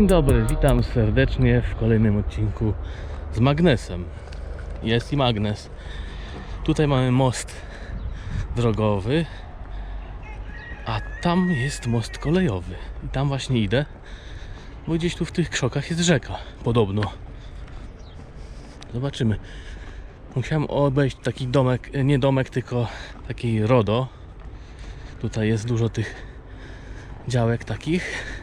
Dzień dobry, witam serdecznie w kolejnym odcinku z magnesem. Jest i magnes. Tutaj mamy most drogowy, a tam jest most kolejowy. I tam właśnie idę, bo gdzieś tu w tych krzokach jest rzeka, podobno. Zobaczymy. Musiałem obejść taki domek, nie domek, tylko taki RODO. Tutaj jest dużo tych działek takich.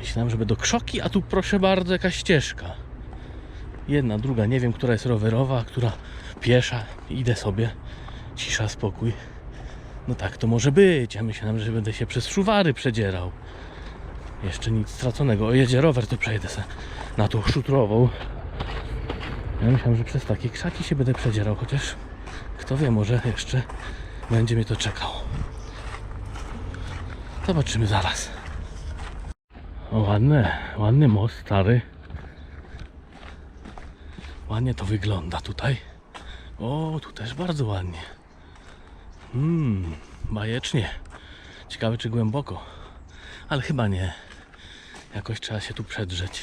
Myślałem, że będą krzoki, a tu proszę bardzo jakaś ścieżka. Jedna, druga, nie wiem, która jest rowerowa, a która piesza. Idę sobie. Cisza, spokój. No tak to może być. Ja myślałem, że będę się przez szuwary przedzierał. Jeszcze nic straconego. O, jedzie rower, to przejdę se na tą szutrową. Ja myślałem, że przez takie krzaki się będę przedzierał, chociaż kto wie, może jeszcze będzie mnie to czekało. Zobaczymy zaraz. Ładne, ładny most stary. Ładnie to wygląda tutaj. O, tu też bardzo ładnie. Mmm, bajecznie. Ciekawe czy głęboko. Ale chyba nie. Jakoś trzeba się tu przedrzeć.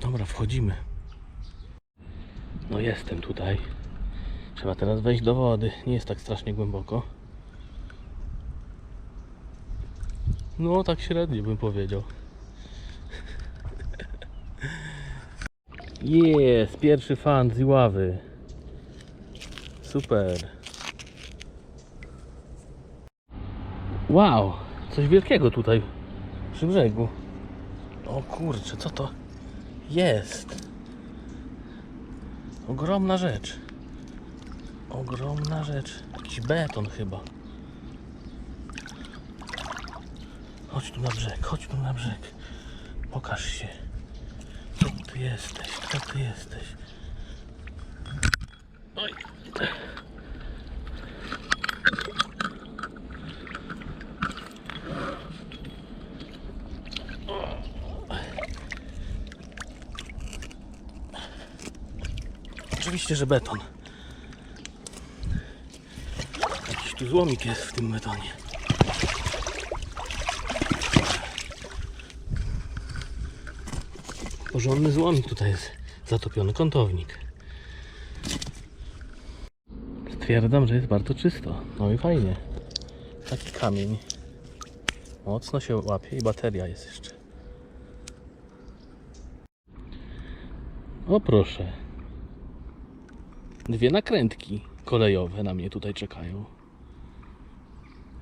Dobra, wchodzimy. No jestem tutaj. Trzeba teraz wejść do wody. Nie jest tak strasznie głęboko. No tak średnio bym powiedział. Jest, pierwszy fan z Iławy. Super. Wow, coś wielkiego tutaj przy brzegu. O kurczę, co to jest? Ogromna rzecz. Ogromna rzecz. Jakiś beton chyba. Chodź tu na brzeg, chodź tu na brzeg. Pokaż się. Kto ty jesteś? Kto ty jesteś? Oj. Oczywiście, że beton. Jakiś tu złomik jest w tym betonie. Porządny złomik tutaj jest zatopiony kątownik. Stwierdzam, że jest bardzo czysto. No i fajnie. Taki kamień. Mocno się łapie i bateria jest jeszcze. O proszę. Dwie nakrętki kolejowe na mnie tutaj czekają.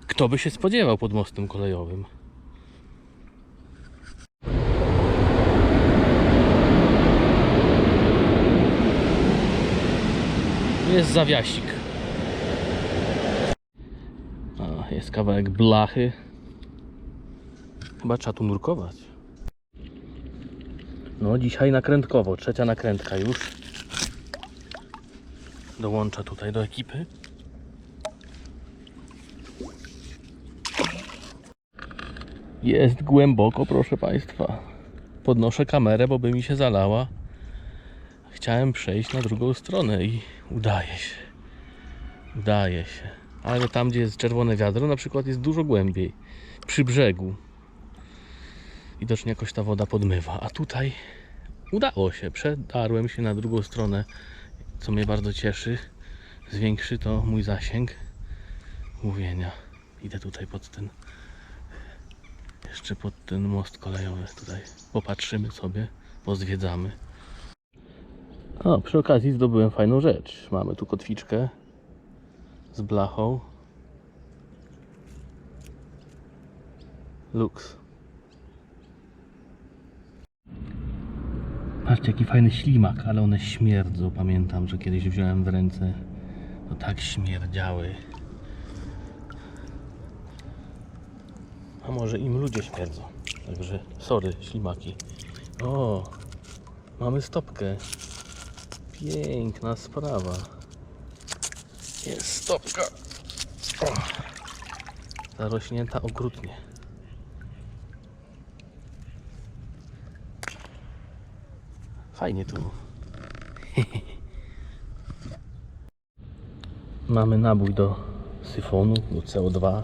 Kto by się spodziewał pod mostem kolejowym? Jest zawiasik. A, jest kawałek blachy. Chyba trzeba tu nurkować. No, dzisiaj nakrętkowo. Trzecia nakrętka już. Dołącza tutaj do ekipy. Jest głęboko, proszę Państwa. Podnoszę kamerę, bo by mi się zalała. Chciałem przejść na drugą stronę i udaje się. Udaje się. Ale tam, gdzie jest czerwone wiadro, na przykład jest dużo głębiej. Przy brzegu. Widocznie jakoś ta woda podmywa. A tutaj udało się. Przedarłem się na drugą stronę, co mnie bardzo cieszy. Zwiększy to mój zasięg mówienia. Idę tutaj pod ten jeszcze pod ten most kolejowy tutaj. Popatrzymy sobie, pozwiedzamy. O, przy okazji zdobyłem fajną rzecz. Mamy tu kotwiczkę z blachą. Lux. Patrzcie, jaki fajny ślimak, ale one śmierdzą. Pamiętam, że kiedyś wziąłem w ręce, to tak śmierdziały. A może im ludzie śmierdzą. Także sorry, ślimaki. O, mamy stopkę. Piękna sprawa. Jest stopka. O, zarośnięta okrutnie. Fajnie tu. Mamy nabój do syfonu, do CO2.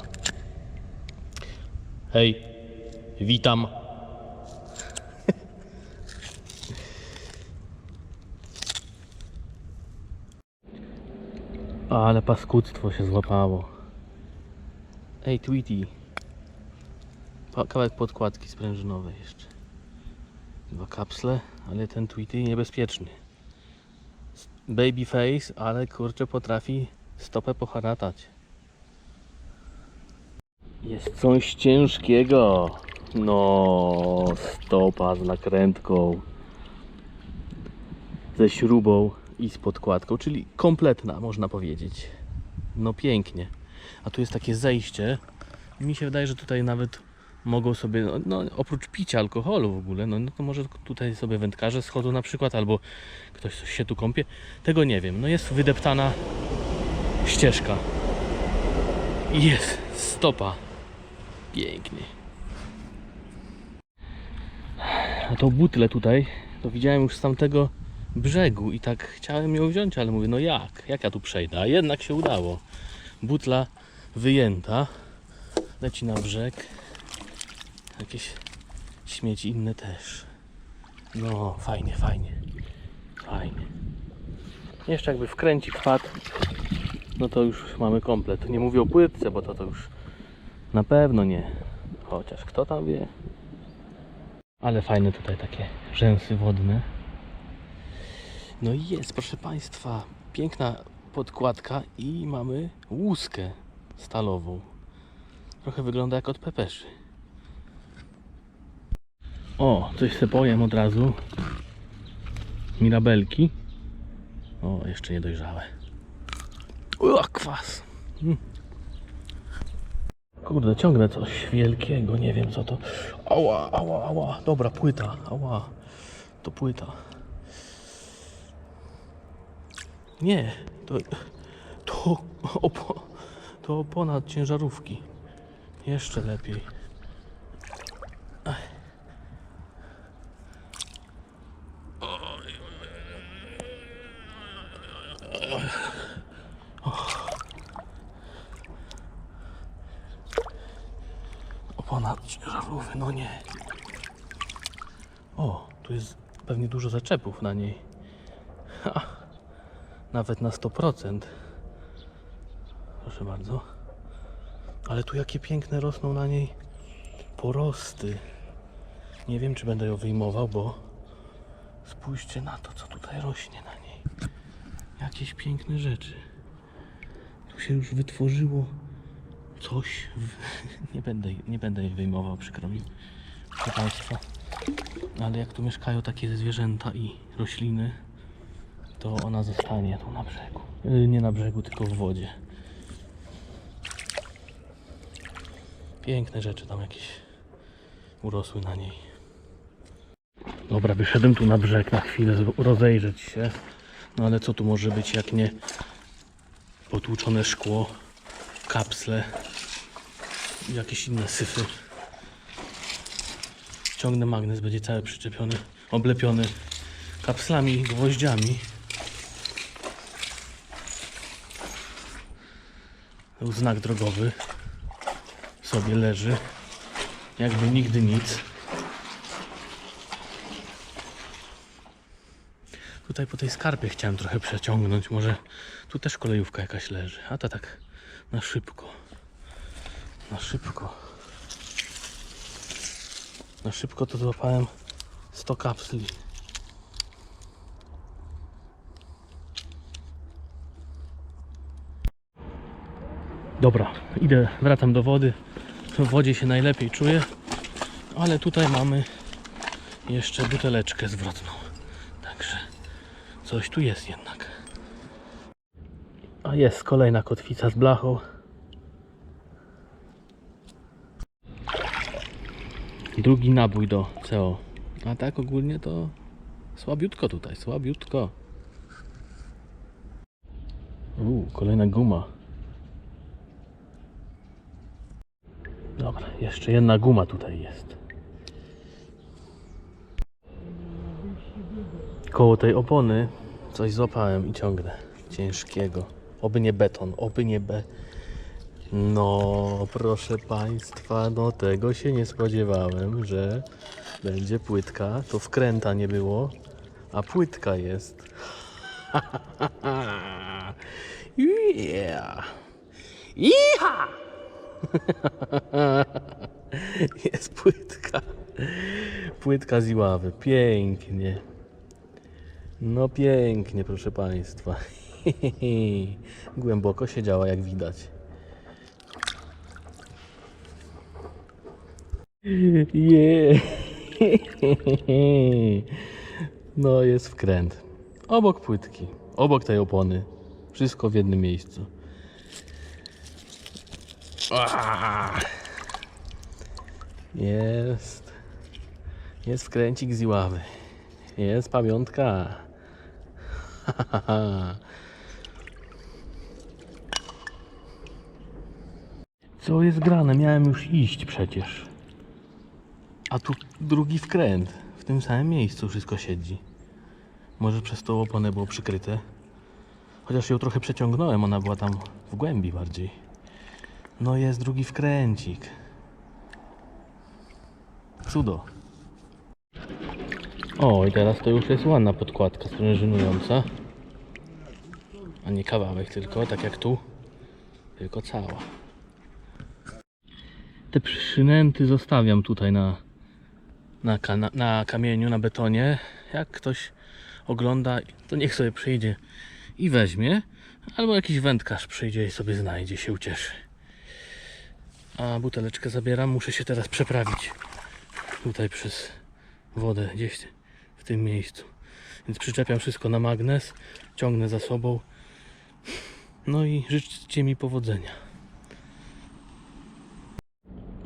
Hej, witam. Ale paskudztwo się złapało. Ej, Tweety. Pa- Kawałek podkładki sprężynowej jeszcze. Dwa kapsle, ale ten Tweety niebezpieczny. Babyface, ale kurczę potrafi stopę poharatać. Jest coś ciężkiego. No, stopa z nakrętką. Ze śrubą i z podkładką, czyli kompletna, można powiedzieć. No pięknie. A tu jest takie zejście. Mi się wydaje, że tutaj nawet mogą sobie, no, no oprócz picia alkoholu w ogóle, no, no to może tutaj sobie wędkarze schodzą na przykład, albo ktoś się tu kąpie. Tego nie wiem. No jest wydeptana ścieżka. Jest stopa. Pięknie. A tą butlę tutaj, to widziałem już z tamtego brzegu i tak chciałem ją wziąć, ale mówię, no jak? Jak ja tu przejdę? A jednak się udało. Butla wyjęta. Leci na brzeg. Jakieś śmieci inne też. No, fajnie, fajnie. Fajnie. Jeszcze jakby wkręcik wpadł, no to już mamy komplet. Nie mówię o płytce, bo to, to już na pewno nie. Chociaż kto tam wie. Ale fajne tutaj takie rzęsy wodne. No i jest, proszę Państwa, piękna podkładka i mamy łuskę stalową. Trochę wygląda jak od pepeszy. O, coś se pojem od razu. Mirabelki. O, jeszcze niedojrzałe. O, kwas. Mm. Kurde, ciągnę coś wielkiego, nie wiem co to. Ała, ała, ała. Dobra, płyta, ała. To płyta. Nie, to, to, opo, to ponad ciężarówki. Jeszcze lepiej. Ponad ciężarówki, no nie. O, tu jest pewnie dużo zaczepów na niej. Ha, nawet na 100%. Proszę bardzo. Ale tu jakie piękne rosną na niej porosty. Nie wiem, czy będę ją wyjmował, bo spójrzcie na to, co tutaj rośnie na niej. Jakieś piękne rzeczy. Tu się już wytworzyło coś. W... Nie, będę, nie będę jej wyjmował, przykro mi. Proszę Państwa. Ale jak tu mieszkają takie zwierzęta i rośliny, to ona zostanie tu na brzegu. Yy, Nie na brzegu, tylko w wodzie. Piękne rzeczy tam jakieś urosły na niej. Dobra, wyszedłem tu na brzeg na chwilę, rozejrzeć się. No ale co tu może być, jak nie potłuczone szkło, kapsle jakieś inne syfy. Ciągnę magnes, będzie cały przyczepiony, oblepiony kapslami, gwoździami. Był znak drogowy. Sobie leży. Jakby nigdy nic. Tutaj po tej skarpie chciałem trochę przeciągnąć. Może tu też kolejówka jakaś leży. A to tak na szybko. Na szybko. Na szybko to złapałem 100 kapsli. Dobra, idę, wracam do wody. W wodzie się najlepiej czuję, ale tutaj mamy jeszcze buteleczkę zwrotną. Także coś tu jest jednak. A jest kolejna kotwica z blachą. Drugi nabój do CO. A tak ogólnie to słabiutko tutaj, słabiutko. Uuu, kolejna guma. Dobra, jeszcze jedna guma tutaj jest. Koło tej opony coś złapałem i ciągnę. Ciężkiego. Oby nie beton, oby nie be... No, proszę Państwa, no tego się nie spodziewałem, że będzie płytka. To wkręta nie było, a płytka jest. yeah! Iha! Jest płytka. Płytka z Iławy. Pięknie. No pięknie, proszę Państwa. Głęboko siedziała, jak widać. Je. No jest wkręt. Obok płytki, obok tej opony. Wszystko w jednym miejscu. Jest. Jest wkręcik z Iławy. Jest pamiątka. Co jest grane? Miałem już iść przecież. A tu drugi wkręt. W tym samym miejscu wszystko siedzi. Może przez tą oponę było przykryte. Chociaż ją trochę przeciągnąłem, ona była tam w głębi bardziej. No jest drugi wkręcik. Cudo. O, i teraz to już jest ładna podkładka sprężynująca. A nie kawałek tylko, tak jak tu. Tylko cała. Te przynęty zostawiam tutaj na, na, kana- na kamieniu, na betonie. Jak ktoś ogląda, to niech sobie przyjdzie i weźmie. Albo jakiś wędkarz przyjdzie i sobie znajdzie, się ucieszy. A buteleczkę zabieram, muszę się teraz przeprawić tutaj przez wodę gdzieś w tym miejscu. Więc przyczepiam wszystko na magnes, ciągnę za sobą. No i życzcie mi powodzenia.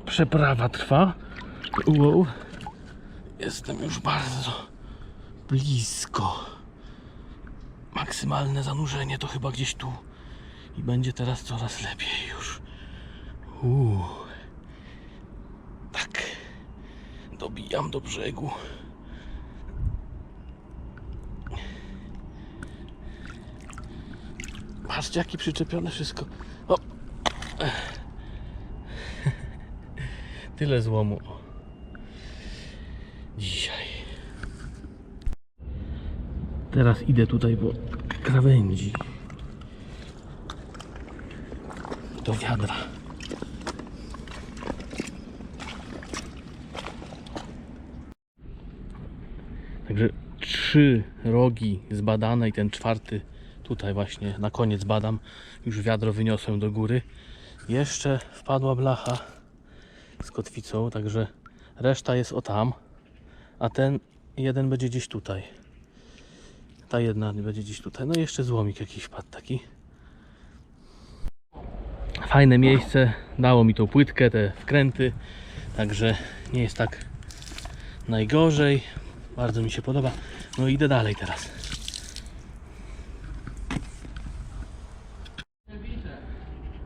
Przeprawa trwa. Wow. Jestem już bardzo blisko. Maksymalne zanurzenie to chyba gdzieś tu. I będzie teraz coraz lepiej już. Uuu. Tak. Dobijam do brzegu. Patrzcie, jakie przyczepione wszystko. O. Tyle złomu. O. Dzisiaj. Teraz idę tutaj po krawędzi. Do wiadra. Także trzy rogi zbadane i ten czwarty tutaj właśnie na koniec badam. Już wiadro wyniosłem do góry. Jeszcze wpadła blacha z kotwicą, także reszta jest o tam, a ten jeden będzie gdzieś tutaj. Ta jedna będzie gdzieś tutaj. No i jeszcze złomik jakiś wpadł taki. Fajne miejsce, dało mi tą płytkę, te wkręty, także nie jest tak najgorzej. Bardzo mi się podoba. No idę dalej teraz.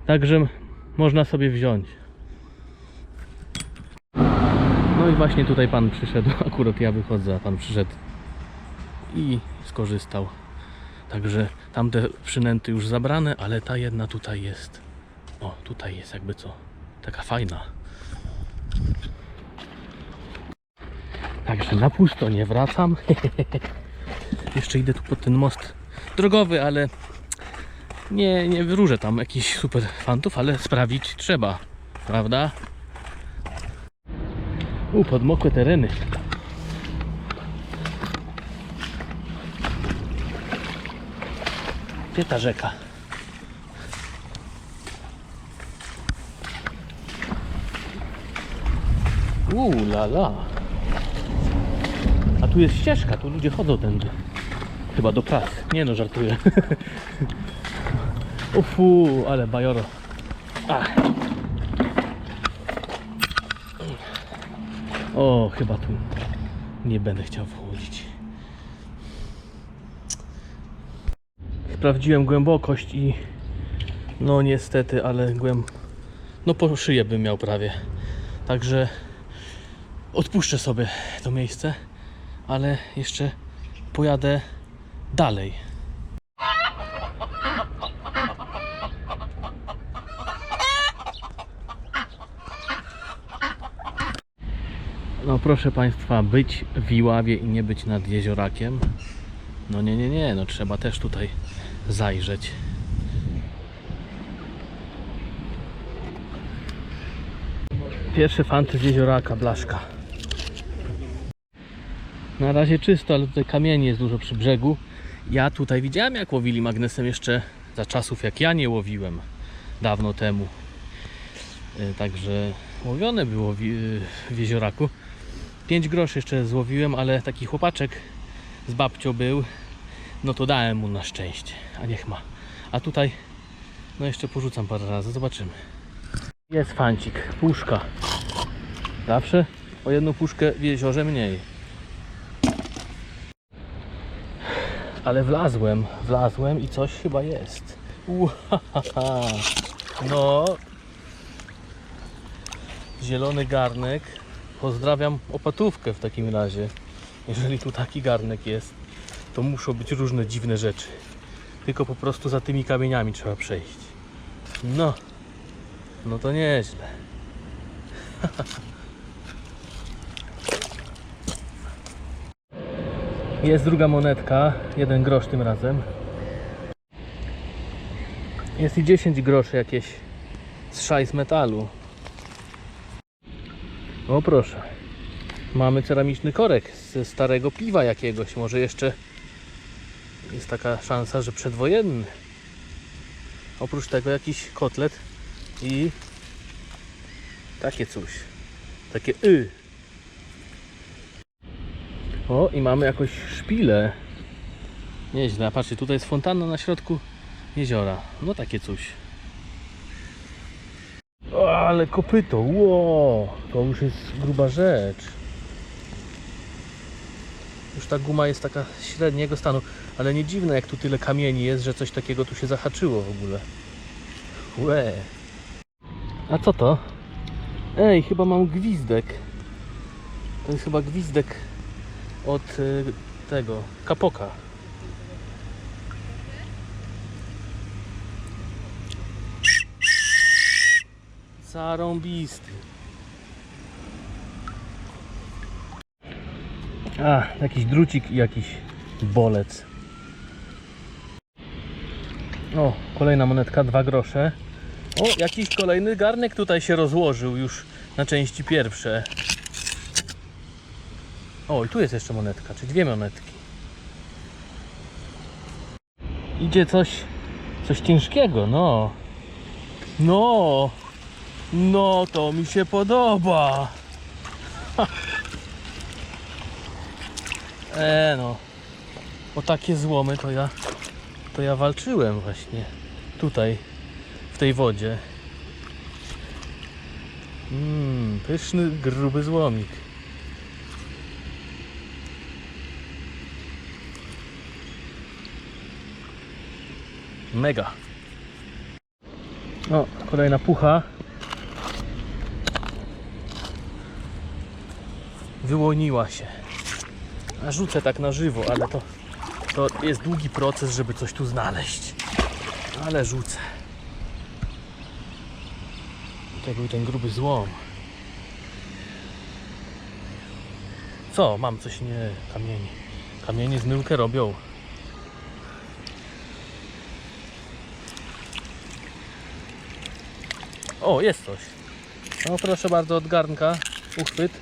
Także można sobie wziąć. No i właśnie tutaj pan przyszedł. Akurat ja wychodzę, a pan przyszedł i skorzystał. Także tamte przynęty już zabrane, ale ta jedna tutaj jest. O, tutaj jest jakby co. Taka fajna. Także na pusto nie wracam. Jeszcze idę tu pod ten most drogowy, ale nie, nie wyróżę tam jakichś super fantów, ale sprawić trzeba, prawda? U, podmokłe tereny. Gdzie ta rzeka? Uuu, la la. A tu jest ścieżka, tu ludzie chodzą tędy. Chyba do pracy. Nie no, żartuję. Ufu, ale bajoro. Ach. O, chyba tu nie będę chciał wchodzić. sprawdziłem głębokość i no niestety, ale głęb... no po szyję bym miał prawie. Także odpuszczę sobie to miejsce, ale jeszcze pojadę dalej. No proszę Państwa, być w Iławie i nie być nad jeziorakiem. No nie, nie, nie, no trzeba też tutaj zajrzeć. Pierwszy fanty jezioraka, blaszka. Na razie czysto, ale tutaj kamieni jest dużo przy brzegu. Ja tutaj widziałem jak łowili magnesem jeszcze za czasów jak ja nie łowiłem dawno temu. Y, Także łowione było w, y, w jezioraku. 5 groszy jeszcze złowiłem, ale taki chłopaczek z babcią był. No to dałem mu na szczęście, a niech ma. A tutaj no jeszcze porzucam parę razy, zobaczymy. Jest fancik, puszka. Zawsze o jedną puszkę w jeziorze mniej. Ale wlazłem, wlazłem i coś chyba jest. Uhaha. No. Zielony garnek. Pozdrawiam opatówkę w takim razie. Jeżeli tu taki garnek jest, to muszą być różne dziwne rzeczy. Tylko po prostu za tymi kamieniami trzeba przejść. No. No to nieźle. Jest druga monetka, jeden grosz tym razem. Jest i 10 groszy jakieś z szajs metalu. O proszę. Mamy ceramiczny korek ze starego piwa jakiegoś. Może jeszcze jest taka szansa, że przedwojenny. Oprócz tego jakiś kotlet i takie coś. Takie y. O, i mamy jakąś szpilę. Nieźle, a patrzcie, tutaj jest fontanna na środku jeziora. No takie coś. O, ale kopyto, ło, to już jest gruba rzecz. Już ta guma jest taka średniego stanu, ale nie dziwne jak tu tyle kamieni jest, że coś takiego tu się zahaczyło w ogóle. Łe. A co to? Ej, chyba mam gwizdek. To jest chyba gwizdek od y, tego kapoka. Zarąbisty. A, jakiś drucik i jakiś bolec. O, kolejna monetka, dwa grosze. O, jakiś kolejny garnek tutaj się rozłożył już na części pierwsze. O, i tu jest jeszcze monetka, czy dwie monetki. Idzie coś, coś ciężkiego, no. No, no to mi się podoba. Ha. E no, o takie złomy to ja, to ja walczyłem właśnie tutaj, w tej wodzie. Mmm, pyszny, gruby złomik. Mega. O, kolejna pucha. Wyłoniła się. Rzucę tak na żywo, ale to, to jest długi proces, żeby coś tu znaleźć. Ale rzucę. To był ten gruby złom. Co? Mam coś nie. Kamienie. Kamienie zmyłkę robią. O, jest coś. No proszę bardzo, od garnka uchwyt.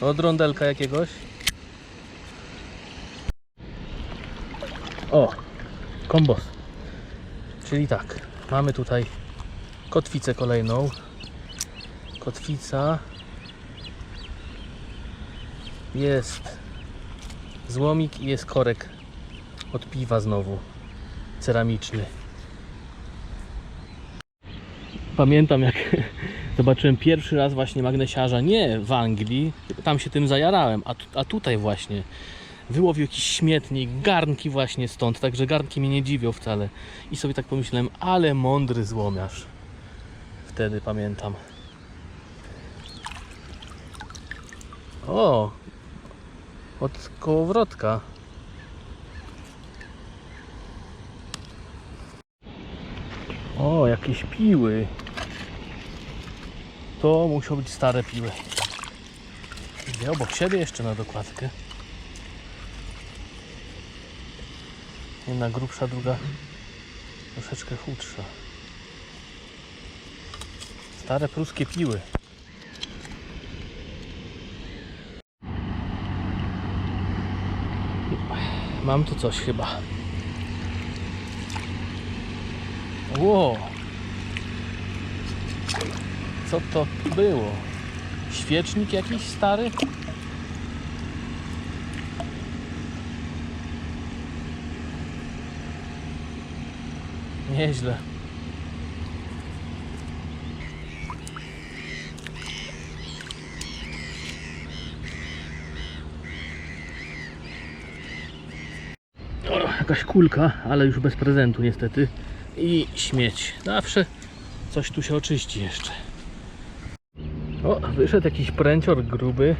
Od rondelka jakiegoś. O, kombos. Czyli tak, mamy tutaj kotwicę kolejną. Kotwica. Jest złomik i jest korek od piwa znowu. Ceramiczny. Pamiętam jak zobaczyłem pierwszy raz właśnie magnesiarza nie w Anglii, tam się tym zajarałem, a, a tutaj właśnie wyłowił jakiś śmietnik, garnki właśnie stąd, także garnki mnie nie dziwią wcale. I sobie tak pomyślałem, ale mądry złomiarz. Wtedy pamiętam. O! Od kołowrotka. O, jakieś piły. To muszą być stare piły. Dwie obok siebie jeszcze na dokładkę. Jedna grubsza, druga troszeczkę chudsza. Stare pruskie piły. Mam tu coś chyba. Ło! Co to było? Świecznik jakiś stary? Nieźle. O, jakaś kulka, ale już bez prezentu niestety. I śmieć. Zawsze coś tu się oczyści jeszcze. O, wyszedł jakiś pręcior gruby.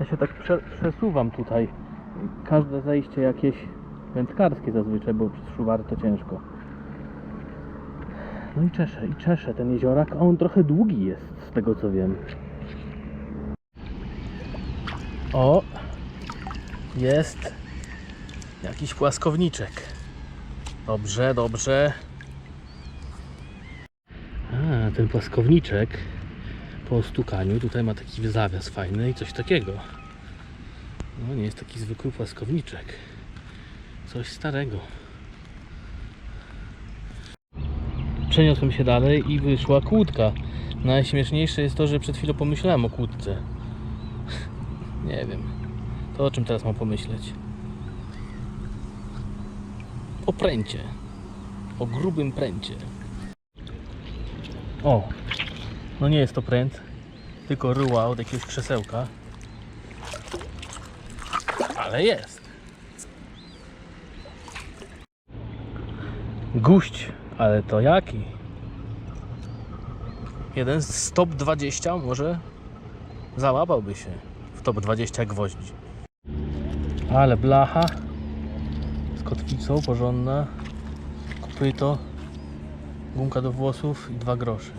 Ja się tak prze, przesuwam tutaj. Każde zejście jakieś wędkarskie zazwyczaj, bo przez szuwar to ciężko. No i czeszę, i czeszę ten jeziorak, on trochę długi jest, z tego co wiem. O, jest jakiś płaskowniczek. Dobrze, dobrze. A, ten płaskowniczek po stukaniu tutaj ma taki zawias fajny i coś takiego. No nie jest taki zwykły płaskowniczek. Coś starego. Przeniosłem się dalej i wyszła kłódka. Najśmieszniejsze jest to, że przed chwilą pomyślałem o kłódce. Nie wiem. To o czym teraz mam pomyśleć? O pręcie. O grubym pręcie. O! No nie jest to pręt, tylko ryła od jakiegoś krzesełka. Ale jest. Guść, ale to jaki? Jeden z top 20 może załapałby się w top 20 gwoździ. Ale blacha z kotwicą porządna, kopyto, gumka do włosów i dwa grosze.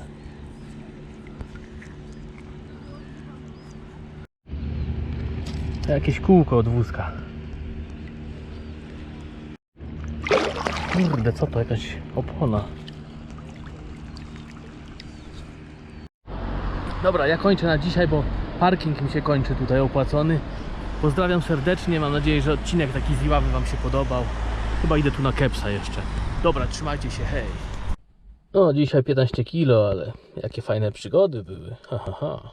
Jakieś kółko od wózka. Kurde, co to? Jakaś opona. Dobra, ja kończę na dzisiaj, bo parking mi się kończy tutaj opłacony. Pozdrawiam serdecznie, mam nadzieję, że odcinek taki zjawy Wam się podobał. Chyba idę tu na kepsa jeszcze. Dobra, trzymajcie się, hej. No, dzisiaj 15 kilo, ale jakie fajne przygody były. Ha, ha, ha.